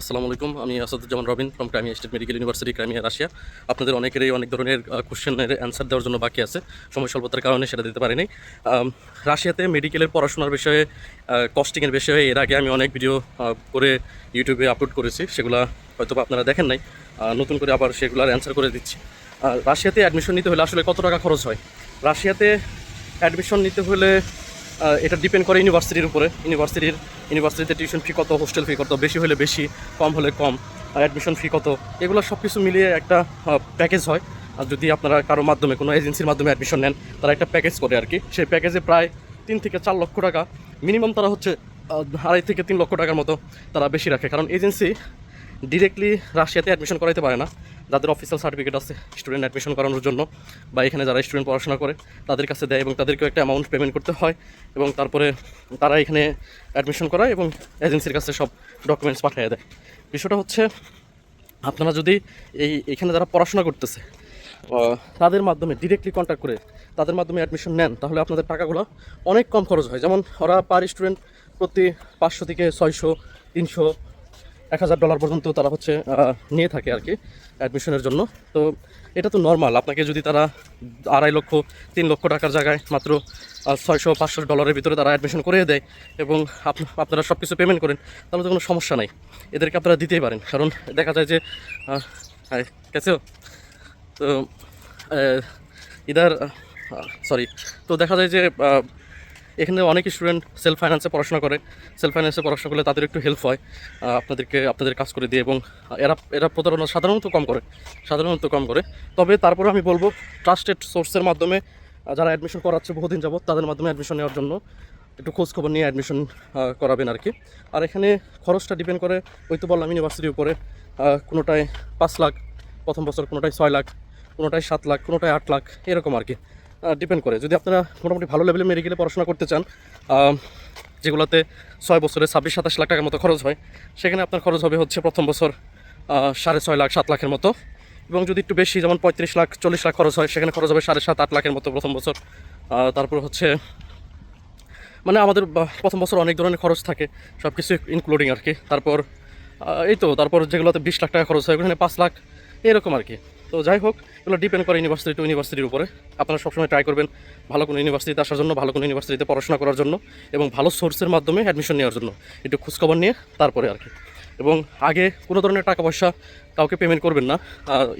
আসসালামু আলাইকুম, আমি Asaduzzaman Robin from Crimea state medical university Crimea Russia আপনাদের অনেকেরই অনেক ধরনের কোশ্চেনের অ্যান্সার দেওয়ার জন্য বাকি আছে। সময় স্বল্পতার কারণে সেটা দিতে পারিনি। রাশিয়াতে মেডিকেলের পড়াশোনার বিষয়ে কস্টিংয়ের বিষয়ে এর আগে আমি অনেক ভিডিও করে ইউটিউবে আপলোড করেছি। সেগুলো হয়তো আপনারা দেখেন নাই। নতুন করে আবার সেগুলোর অ্যান্সার করে দিচ্ছি। রাশিয়াতে অ্যাডমিশন নিতে হলে আসলে কত টাকা খরচ হয়? রাশিয়াতে অ্যাডমিশন নিতে হলে এটা ডিপেন্ড করে ইউনিভার্সিটির উপরে। ইউনিভার্সিটির ইউনিভার্সিটিতে টিউশন ফি কত হোস্টেল ফি কত, বেশি হলে বেশি, কম হলে কম অ্যাডমিশন ফি কত, এগুলো সব কিছু মিলিয়ে একটা প্যাকেজ হয়। আর যদি আপনারা কারও মাধ্যমে, কোনো এজেন্সির মাধ্যমে অ্যাডমিশন নেন, তারা একটা প্যাকেজ করে আর কি। সেই প্যাকেজে প্রায় তিন থেকে চার লক্ষ টাকা মিনিমাম তারা হচ্ছে আড়াই থেকে তিন লক্ষ টাকার মতো তারা বেশি রাখে। কারণ এজেন্সি ডিরেক্টলি রাশিয়াতে অ্যাডমিশন করাইতে পারে না। যাদের অফিসিয়াল সার্টিফিকেট আছে স্টুডেন্ট অ্যাডমিশন করানোর জন্য, বা এখানে যারা স্টুডেন্ট পড়াশোনা করে, তাদের কাছে দেয় এবং তাদেরকেও একটা অ্যামাউন্ট পেমেন্ট করতে হয় এবং তারপরে তারা এখানে অ্যাডমিশন করায় এবং এজেন্সির কাছে সব ডকুমেন্টস পাঠিয়ে দেয়। বিষয়টা হচ্ছে, আপনারা যদি এই এখানে যারা পড়াশোনা করতেছে তাদের মাধ্যমে ডিরেক্টলি কন্ট্যাক্ট করে তাদের মাধ্যমে অ্যাডমিশন নেন, তাহলে আপনাদের টাকাগুলো অনেক কম খরচ হয়। যেমন ওরা পার স্টুডেন্ট প্রতি পাঁচশো থেকে ছয়শো, তিনশো এক হাজার ডলার পর্যন্ত তারা হচ্ছে নিয়ে থাকে আর কি অ্যাডমিশনের জন্য। তো এটা তো নর্মাল আপনাকে যদি তারা আড়াই লক্ষ তিন লক্ষ টাকার জায়গায় মাত্র ছয়শো পাঁচশো ডলারের ভিতরে তারা অ্যাডমিশন করে দেয় এবং আপ- আপনারা সব কিছু পেমেন্ট করেন তাহলে তো কোনো সমস্যা নাই। এদেরকে আপনারা দিতেই পারেন কারণ দেখা যায় যে হাই, তো ইদার সরি তো দেখা যায় যে এখানে অনেক স্টুডেন্ট সেলফ ফাইন্যান্সে পড়াশোনা করে। সেলফ ফাইন্যান্সে পড়াশোনা করলে তাদের একটু হেল্প হয় আপনাদেরকে, আপনাদের কাজ করে দিয়ে এবং এরা এরা প্রতারণা সাধারণত কম করে, সাধারণত কম করে। তবে তারপরে আমি বলব ট্রাস্টেড সোর্সের মাধ্যমে যারা অ্যাডমিশন করাচ্ছে বহুদিন যাবত তাদের মাধ্যমে অ্যাডমিশন নেওয়ার জন্য একটু খোঁজ খবর নিয়ে অ্যাডমিশন করাবেন আর কি। আর এখানে খরচটা ডিপেন্ড করে, ওই তো বললাম ইউনিভার্সিটির উপরে কোনোটায় পাঁচ লাখ, প্রথম বছর কোনোটায় ছয় লাখ, কোনোটায় সাত লাখ, কোনোটায় আট লাখ, এরকম আর কি। ডিপেন্ড করে। যদি আপনারা মোটামুটি ভালো লেভেলে মেডিকেলে পড়াশোনা করতে চান যেগুলোতে ছয় বছরে ছাব্বিশ, সাতাশ লাখ টাকার মতো খরচ হয়, সেখানে আপনার খরচ হবে হচ্ছে প্রথম বছর সাড়ে ছয় লাখ, সাত লাখের মতো। এবং যদি একটু বেশি, যেমন পঁয়ত্রিশ লাখ, চল্লিশ লাখ খরচ হয়, সেখানে খরচ হবে সাড়ে সাত, আট লাখের মতো প্রথম বছর। তারপর হচ্ছে মানে আমাদের প্রথম বছর অনেক ধরনের খরচ থাকে সব কিছু ইনক্লুডিং আর কি। তারপর এই তো, তারপর যেগুলোতে বিশ লাখ টাকা খরচ হয়, ওখানে পাঁচ লাখ, এরকম আর কি। তো যাই হোক, এগুলো ডিপেন্ড করে ইউনিভার্সিটি টু ইউনিভার্সিটির উপরে। আপনারা সবসময় ট্রাই করবেন ভালো কোনো ইউনিভার্সিটিতে আসার জন্য, ভালো কোনো ইউনিভার্সিটিতে পড়াশোনা করার জন্য এবং ভালো সোর্সের মাধ্যমে অ্যাডমিশন নেওয়ার জন্য। একটু খোঁজখবর নিয়ে, তারপরে আর কি। এবং আগে কোনো ধরনের টাকা পয়সা কাউকে পেমেন্ট করবেন না।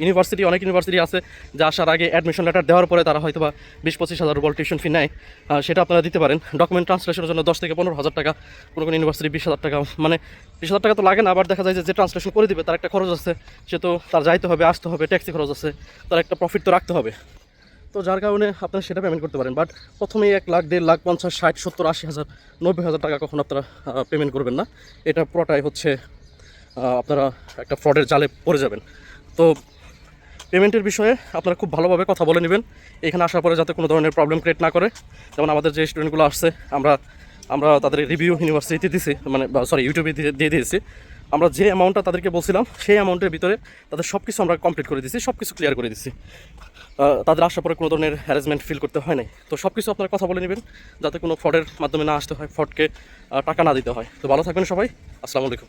ইউনিভার্সিটি অনেক ইউনিভার্সিটি আছে, যে আসার আগে অ্যাডমিশন লেটার দেওয়ার পরে তারা হয়তো বা বিশ পঁচিশ হাজার রুবল টিউশন ফি নেয়। সেটা আপনারা দিতে পারেন। ডকুমেন্ট ট্রান্সলেশনের জন্য দশ থেকে পনেরো হাজার টাকা, কোনো কোনো ইউনিভার্সিটি বিশ হাজার টাকা মানে বিশ হাজার টাকা তো লাগে না, আবার দেখা যায় যে ট্রান্সলেশন করে দিবে, তার একটা খরচ আছে, সে তো তার যাইতে হবে, আসতে হবে ট্যাক্সি খরচ আছে, তার একটা প্রফিট তো রাখতে হবে। তো যার কারণে আপনারা সেটা পেমেন্ট করতে পারেন। বাট প্রথমেই এক লাখ, দেড় লাখ, পঞ্চাশ, ষাট, সত্তর, আশি হাজার, নব্বই হাজার টাকা কখন আপনারা পেমেন্ট করবেন না। এটা পুরোটাই হচ্ছে আপনারা একটা ফ্রডের জালে পড়ে যাবেন। তো পেমেন্টের বিষয়ে আপনারা খুব ভালোভাবে কথা বলে নেবেন। এখানে আসার পরে যাতে কোনো ধরনের প্রবলেম ক্রিয়েট না করে। যেমন আমাদের যে স্টুডেন্টগুলো আসছে, আমরা আমরা তাদের রিভিউ ইউনিভার্সিটিতে দিছি মানে সরি ইউটিউবে দিয়ে দিয়ে দিয়েছি। আমরা যে অ্যামাউন্টটা তাদেরকে বলছিলাম, সেই অ্যামাউন্টের ভিতরে তাদের সব কিছু আমরা কমপ্লিট করে দিচ্ছি সব কিছু ক্লিয়ার করে দিচ্ছি তাদের আসার পরে কোনো ধরনের হ্যারাসমেন্ট ফিল করতে হয় নাই। তো সব কিছু আপনারা কথা বলে নেবেন, যাতে কোনো ফ্রডের মাধ্যমে না আসতে হয় ফ্রডকে টাকা না দিতে হয়। তো ভালো থাকবেন সবাই। আসসালামু আলাইকুম।